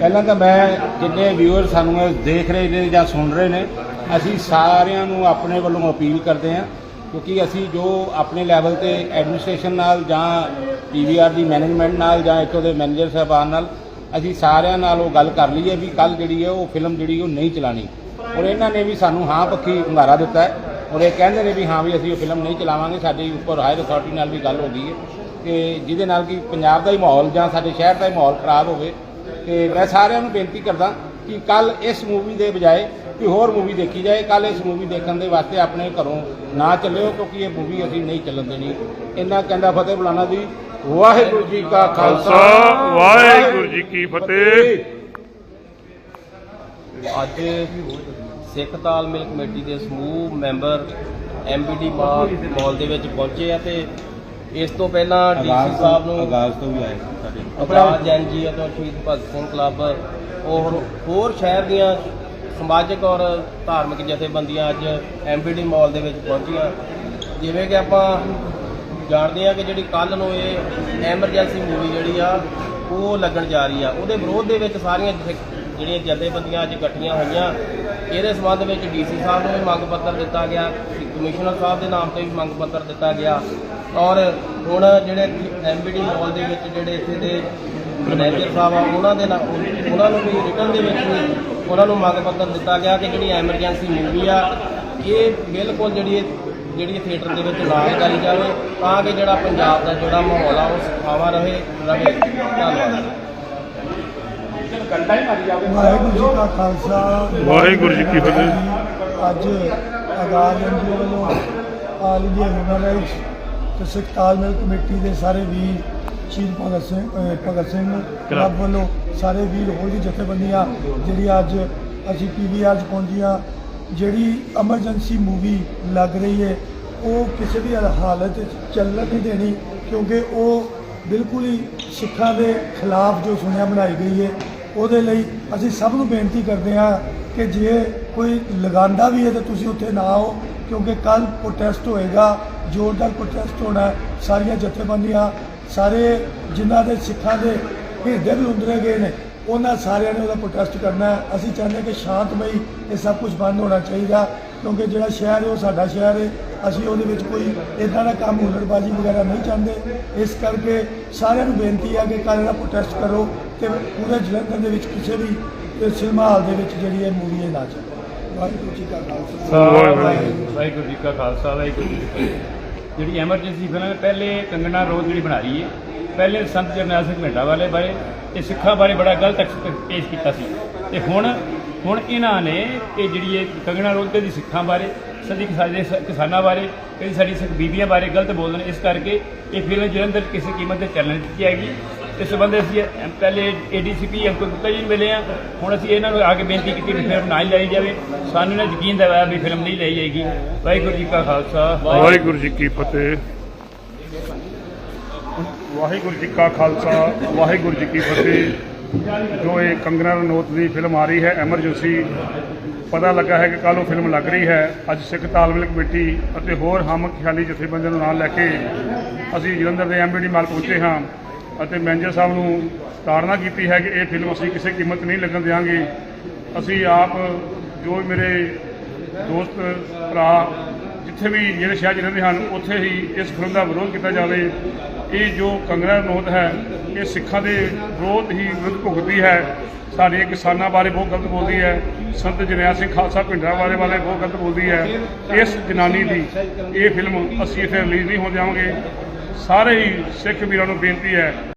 ਪਹਿਲਾਂ ਤਾਂ ਮੈਂ ਜਿੰਨੇ ਵਿਊਅਰ ਸਾਨੂੰ ਇਹ ਦੇਖ ਰਹੇ ਨੇ ਜਾਂ ਸੁਣ ਰਹੇ ਨੇ, ਅਸੀਂ ਸਾਰਿਆਂ ਨੂੰ ਆਪਣੇ ਵੱਲੋਂ ਅਪੀਲ ਕਰਦੇ ਹਾਂ, ਕਿਉਂਕਿ ਅਸੀਂ ਜੋ ਆਪਣੇ ਲੈਵਲ ਤੇ ਐਡਮਿਨਿਸਟ੍ਰੇਸ਼ਨ ਨਾਲ ਜਾਂ ਪੀਵੀਆਰ ਦੀ ਮੈਨੇਜਮੈਂਟ ਨਾਲ ਜਾਂ ਇੱਥੋਂ ਦੇ ਮੈਨੇਜਰ ਸਾਹਿਬਾਨ ਨਾਲ ਅਸੀਂ ਸਾਰਿਆਂ ਨਾਲ ਉਹ ਗੱਲ ਕਰ ਲਈ ਹੈ ਵੀ ਕੱਲ ਜਿਹੜੀ ਹੈ ਉਹ ਫਿਲਮ ਜਿਹੜੀ ਉਹ ਨਹੀਂ ਚਲਾਣੀ ਔਰ ਇਹਨਾਂ ਨੇ ਵੀ ਸਾਨੂੰ ਹਾਂ ਪੱਖੀ ਹੁੰਗਾਰਾ ਦਿੱਤਾ ਹੈ ਔਰ ਇਹ ਕਹਿੰਦੇ ਨੇ ਵੀ ਹਾਂ ਵੀ ਅਸੀਂ ਉਹ ਫਿਲਮ ਨਹੀਂ ਚਲਾਵਾਂਗੇ, ਸਾਡੀ ਉੱਪਰ ਹਾਇਰ ਅਥਾਰਟੀ ਨਾਲ ਵੀ ਗੱਲ ਹੋ ਗਈ ਹੈ ਕਿ ਜਿਹਦੇ ਨਾਲ ਕਿ ਪੰਜਾਬ ਦਾ ਹੀ ਮਾਹੌਲ ਜਾਂ ਸਾਡੇ ਸ਼ਹਿਰ ਦਾ ਹੀ ਮਾਹੌਲ ਖਰਾਬ ਹੋਵੇ। ਤੇ ਮੈਂ ਸਾਰਿਆਂ ਨੂੰ ਬੇਨਤੀ ਕਰਦਾ ਕਿ ਕੱਲ ਇਸ ਮੂਵੀ ਦੇ ਬਜਾਏ ਕੋਈ ਹੋਰ ਮੂਵੀ ਦੇਖੀ ਜਾਏ ਕੱਲ ਇਸ ਮੂਵੀ ਦੇਖਣ ਦੇ ਵਾਸਤੇ ਆਪਣੇ ਘਰੋਂ ਨਾ ਚੱਲਿਓ ਕਿਉਂਕਿ ਇਹ ਮੂਵੀ ਅਸੀਂ ਨਹੀਂ ਚੱਲਣ ਦੇਣੀ। ਇੰਨਾ ਕਹਿੰਦਾ ਫਤਿਹ ਬੁਲਾਣਾ ਜੀ। ਵਾਹਿਗੁਰੂ ਜੀ ਕਾ ਖਾਲਸਾ। ਵਾਹਿਗੁਰੂ ਜੀ ਕੀ ਫਤਿਹ। ਅੱਜ ਸਿੱਖ ਤਾਲਮੇਲ ਕਮੇਟੀ ਦੇ ਸਮੂਹ ਮੈਂਬਰ ਐਮਬੀਡੀ ਮਾਲ ਦੇ ਵਿੱਚ ਪਹੁੰਚੇ ਆ ਤੇ ਇਸ ਤੋਂ ਪਹਿਲਾਂ ਡੀਸੀ ਸਾਹਿਬ ਨੂੰ ਆਗਾਜ਼ ਤੋਂ ਵੀ ਆਏ ਸੀ ਸਾਡੇ। ਅਪਰਾਧ ਜੈਨ ਜੀ ਅਤੇ ਸ਼ਹੀਦ ਭਗਤ ਸਿੰਘ ਕਲੱਬ ਔਰ ਹੋਰ ਸ਼ਹਿਰ ਦੀਆਂ ਸਮਾਜਿਕ ਔਰ ਧਾਰਮਿਕ ਜਥੇਬੰਦੀਆਂ ਅੱਜ ਐਮਬੀਡੀ ਮਾਲ ਦੇ ਵਿੱਚ ਪਹੁੰਚੀਆਂ। ਜਿਵੇਂ ਕਿ ਆਪਾਂ ਜਾਣਦੇ ਆ ਕਿ ਜਿਹੜੀ ਕੱਲ ਨੂੰ ਇਹ ਐਮਰਜੈਂਸੀ ਮੂਵੀ ਜਿਹੜੀ ਆ ਉਹ ਲੱਗਣ ਜਾ ਰਹੀ ਆ। ਉਹਦੇ ਵਿਰੋਧ ਦੇ ਵਿੱਚ ਸਾਰੀਆਂ ਜਿਹੜੀਆਂ ਜਥੇਬੰਦੀਆਂ ਅੱਜ ਇਕੱਠੀਆਂ ਹੋਈਆਂ ਇਹਦੇ ਸੰਬੰਧ ਵਿੱਚ ਡੀਸੀ ਸਾਹਿਬ ਨੂੰ ਵੀ ਮੰਗ ਪੱਤਰ ਦਿੱਤਾ ਗਿਆ ਕਮਿਸ਼ਨਰ ਸਾਹਿਬ ਦੇ ਨਾਮ ਤੇ ਵੀ ਮੰਗ ਪੱਤਰ ਦਿੱਤਾ ਗਿਆ। ਔਰ ਹੁਣ ਜਿਹੜੇ ਐਮਬੀਡੀ ਮਾਲ ਦੇ ਵਿੱਚ ਜਿਹੜੇ ਇੱਥੇ ਦੇ ਮੈਨੇਜਰ ਸਾਹਿਬ ਆ ਉਹਨਾਂ ਦੇ ਨਾਲ ਉਹਨਾਂ ਨੂੰ ਵੀ ਰਿਟਰਨ ਦੇ ਵਿੱਚ ਵੀ ਉਹਨਾਂ ਨੂੰ ਮੰਗ ਪੱਤਰ ਦਿੱਤਾ ਗਿਆ ਕਿ ਜਿਹੜੀ ਐਮਰਜੈਂਸੀ ਮੂਵੀ ਆ ਇਹ ਬਿਲਕੁਲ ਜਿਹੜੀ ਜਿਹੜੀ ਥੀਏਟਰ ਦੇ ਵਿੱਚ ਨਾ ਲਗਾਈ ਜਾਵੇ ਤਾਂ ਕਿ ਜਿਹੜਾ ਪੰਜਾਬ ਦਾ ਜਿਹੜਾ ਮਾਹੌਲ ਆ ਉਹ ਸੁਖਾਵਾ ਰਹੇ ਰਵੇ। ਧੰਨਵਾਦ। ਵਾਹਿਗੁਰੂ ਜੀ ਕਾ ਖਾਲਸਾ। ਵਾਹਿਗੁਰੂ ਜੀ ਕੀ ਫਤਿਹ। ਅੱਜ ਆਗਾਜ਼ ਐਨਜੀਓ ਵੱਲੋਂ ਆਲ ਇੰਡੀਆ ਹਿਊਮਨ ਰਾਈਟਸ ਤੇ ਸਿੱਖ ਤਾਲਮੇਲ ਕਮੇਟੀ ਦੇ ਸਾਰੇ ਵੀਰ ਸ਼ਹੀਦ ਭਗਤ ਸਿੰਘ ਭਗਤ ਸਿੰਘ ਕਲੱਬ ਵੱਲੋਂ ਸਾਰੇ ਵੀਰ ਹੋਰ ਵੀ ਜਥੇਬੰਦੀਆਂ ਜਿਹੜੀ ਅੱਜ ਅਸੀਂ ਪੀਵੀਆਰ 'ਚ ਪਹੁੰਚੀਆਂ ਜਿਹੜੀ ਐਮਰਜੈਂਸੀ ਮੂਵੀ ਲੱਗ ਰਹੀ ਹੈ ਉਹ ਕਿਸੇ ਵੀ ਹਾਲਤ 'ਚ ਚੱਲਣ ਨਹੀਂ ਦੇਣੀ ਕਿਉਂਕਿ ਉਹ ਬਿਲਕੁਲ ਹੀ ਸਿੱਖਾਂ ਦੇ ਖਿਲਾਫ ਜੋ ਸੁਣਿਆ ਬਣਾਈ ਗਈ ਹੈ ਉਹਦੇ ਲਈ ਅਸੀਂ ਸਭ ਨੂੰ ਬੇਨਤੀ ਕਰਦੇ ਹਾਂ ਕਿ ਜੇ ਕੋਈ ਲਗਾਉਂਦਾ ਵੀ ਹੈ ਤਾਂ ਤੁਸੀਂ ਉੱਥੇ ਨਾ ਆਓ ਕਿਉਂਕਿ ਕੱਲ ਪ੍ਰੋਟੈਸਟ ਹੋਏਗਾ ਜ਼ੋਰਦਾਰ ਪ੍ਰੋਟੈਸਟ ਹੋਣਾ। ਸਾਰੀਆਂ ਜਥੇਬੰਦੀਆਂ ਸਾਰੇ ਜਿਨ੍ਹਾਂ ਦੇ ਸਿੱਖਾਂ ਦੇ ਹਿਰਦੇ ਵੀ ਉੰਦਰੇ ਗਏ ਨੇ ਉਹਨਾਂ ਸਾਰਿਆਂ ਨੇ ਉਹਦਾ ਪ੍ਰੋਟੈਸਟ ਕਰਨਾ ਹੈ। ਅਸੀਂ ਚਾਹੁੰਦੇ ਕਿ ਸ਼ਾਂਤਮਈ ਇਹ ਸਭ ਕੁਝ ਬੰਦ ਹੋਣਾ ਚਾਹੀਦਾ ਕਿਉਂਕਿ ਜਿਹੜਾ ਸ਼ਹਿਰ ਹੈ ਉਹ ਸਾਡਾ ਸ਼ਹਿਰ ਹੈ। ਅਸੀਂ ਉਹਦੇ ਵਿੱਚ ਕੋਈ ਇਦਾਂ ਦਾ ਕੰਮ ਹੁਲੜਬਾਜ਼ੀ ਵਗੈਰਾ ਨਹੀਂ ਚਾਹੁੰਦੇ। ਇਸ ਕਰਕੇ ਸਾਰਿਆਂ ਨੂੰ ਬੇਨਤੀ ਹੈ ਕਿ ਕੱਲ੍ਹ ਦਾ ਪ੍ਰੋਟੈਸਟ ਕਰੋ ਤੇ ਪੂਰੇ ਜਲੰਧਰ ਦੇ ਵਿੱਚ ਕਿਸੇ ਵੀ ਸਿਨੇਮਾ ਹਾਲ ਦੇ ਵਿੱਚ ਜਿਹੜੀ ਇਹ ਮੂਵੀ ਹੈ ਨਾ ਚੱਲੇ। ਵਾਹਿਗੁਰੂ ਜੀ ਕਾ ਖਾਲਸਾ। ਵਾਹਿਗੁਰੂ। ਵਾਹਿਗੁਰੂ ਜੀ ਕਾ ਖਾਲਸਾ ਵਾਹਿਗੁਰੂ ਜੀ ਕੀ ਫਤਿਹ। ਜਿਹੜੀ ਐਮਰਜੈਂਸੀ ਫਿਲਮ ਹੈ ਪਹਿਲੇ ਕੰਗਣਾ ਰੋਜ਼ ਜਿਹੜੀ ਬਣਾ ਰਹੀ ਹੈ। ਪਹਿਲੇ ਸੰਤ ਜਰਨੈਲ ਸਿੰਘ ਭਿੰਡਰਾ ਵਾਲੇ ਬਾਰੇ ਤੇ ਸਿੱਖਾਂ ਬਾਰੇ ਬੜਾ ਗਲਤ ਐਕਸਪੈਕਟ ਪੇਸ਼ ਕੀਤਾ ਸੀ। ਤੇ ਹੁਣ ਹੁਣ ਇਹਨਾਂ ਨੇ ਇਹ ਜਿਹੜੀ ਇਹ ਕੰਗਣਾ ਰੋਜ਼ ਦੀ ਸਿੱਖਾਂ ਬਾਰੇ ਸਦੀ ਸਾਡੇ ਕਿਸਾਨਾਂ ਬਾਰੇ ਕਈ ਸਾਡੀ ਸਿੱਖ ਬੀਬੀਆਂ ਬਾਰੇ ਗਲਤ ਬੋਲਦੇ ਨੇ। ਇਸ ਕਰਕੇ ਇਹ ਫਿਲਮ ਜਲੰਧਰ ਕਿਸੇ ਕੀਮਤ ਤੇ ਚੱਲਣ ਦਿੱਤੀ ਜਾਏਗੀ। ਇਸ ਸੰਬੰਧ ਅਸੀਂ ਇਹ ਪਹਿਲੇ ਏਡੀਸੀਪੀ ਅੰਕੁਰ ਗੁਪਤਾ ਜੀ ਨੂੰ ਮਿਲੇ ਆ ਹੁਣ ਅਸੀਂ ਇਹਨਾਂ ਨੂੰ ਆ ਕੇ ਬੇਨਤੀ ਕੀਤੀ ਵੀ ਫਿਲਮ ਨਾ ਹੀ ਲਈ ਜਾਵੇ। ਸਾਨੂੰ ਇਹਨਾਂ ਯਕੀਨ ਦਿਵਾਇਆ ਵੀ ਫਿਲਮ ਨਹੀਂ ਲਈ ਜਾਏਗੀ। ਵਾਹਿਗੁਰੂ ਜੀ ਕਾ ਖਾਲਸਾ। ਵਾਹਿਗੁਰੂ ਜੀ ਕੀ ਫਤਿਹ। ਵਾਹਿਗੁਰੂ ਜੀ ਕਾ ਖਾਲਸਾ, ਵਾਹਿਗੁਰੂ ਜੀ ਕੀ ਫਤਿਹ। ਜੋ ਇਹ ਕੰਗਨਾ ਰਣੌਤ ਦੀ ਫਿਲਮ ਆ ਰਹੀ ਹੈ ਐਮਰਜੈਂਸੀ ਪਤਾ ਲੱਗਾ ਹੈ ਕਿ ਕੱਲ੍ਹ ਉਹ ਫਿਲਮ ਲੱਗ ਰਹੀ ਹੈ। ਅੱਜ ਸਿੱਖ ਤਾਲਮੇਲ ਕਮੇਟੀ ਅਤੇ ਹੋਰ ਹਮ ਖਿਆਲੀ ਜਥੇਬੰਦੀਆਂ ਨੂੰ ਨਾਲ ਲੈ ਕੇ ਅਸੀਂ ਜਲੰਧਰ ਦੇ ਐਮਬੀਡੀ ਮਾਲ ਪਹੁੰਚੇ ਹਾਂ। ਅਤੇ ਮੈਨੇਜਰ ਸਾਹਿਬ ਨੂੰ ਤਾੜਨਾ ਕੀਤੀ ਹੈ ਕਿ ਇਹ ਫਿਲਮ ਅਸੀਂ ਕਿਸੇ ਕੀਮਤ ਨਹੀਂ ਲੱਗਣ ਦੇਵਾਂਗੇ ਅਸੀਂ ਆਪ ਜੋ ਮੇਰੇ ਦੋਸਤ, ਭਰਾ ਜਿੱਥੇ ਵੀ ਜਿਹੜੇ ਸ਼ਹਿਰ 'ਚ ਰਹਿੰਦੇ ਹਨ, ਉੱਥੇ ਹੀ ਇਸ ਫਿਲਮ ਦਾ ਵਿਰੋਧ ਕੀਤਾ ਜਾਵੇ। ਇਹ ਜੋ ਕੰਗਨਾ ਰਣੌਤ ਹੈ, ਇਹ ਸਿੱਖਾਂ ਦੇ ਵਿਰੋਧ ਹੀ ਵਿਰੁੱਧ ਭੁਗਤਦੀ ਹੈ। ਸਾਡੇ ਕਿਸਾਨਾਂ ਬਾਰੇ ਬਹੁਤ ਗਲਤ ਬੋਲਦੀ ਹੈ। ਸੰਤ ਜਰਨੈਲ ਸਿੰਘ ਖਾਲਸਾ ਭਿੰਡਰਾਂ ਬਾਰੇ ਬਾਰੇ ਬਹੁਤ ਗਲਤ ਬੋਲਦੀ ਹੈ। ਇਸ ਜਨਾਨੀ ਦੀ ਇਹ ਫਿਲਮ ਅਸੀਂ ਇੱਥੇ ਰਿਲੀਜ਼ ਨਹੀਂ ਹੋਣ ਜਾਵਾਂਗੇ ਸਾਰੇ ਹੀ ਸਿੱਖ ਵੀਰਾਂ ਨੂੰ ਬੇਨਤੀ ਹੈ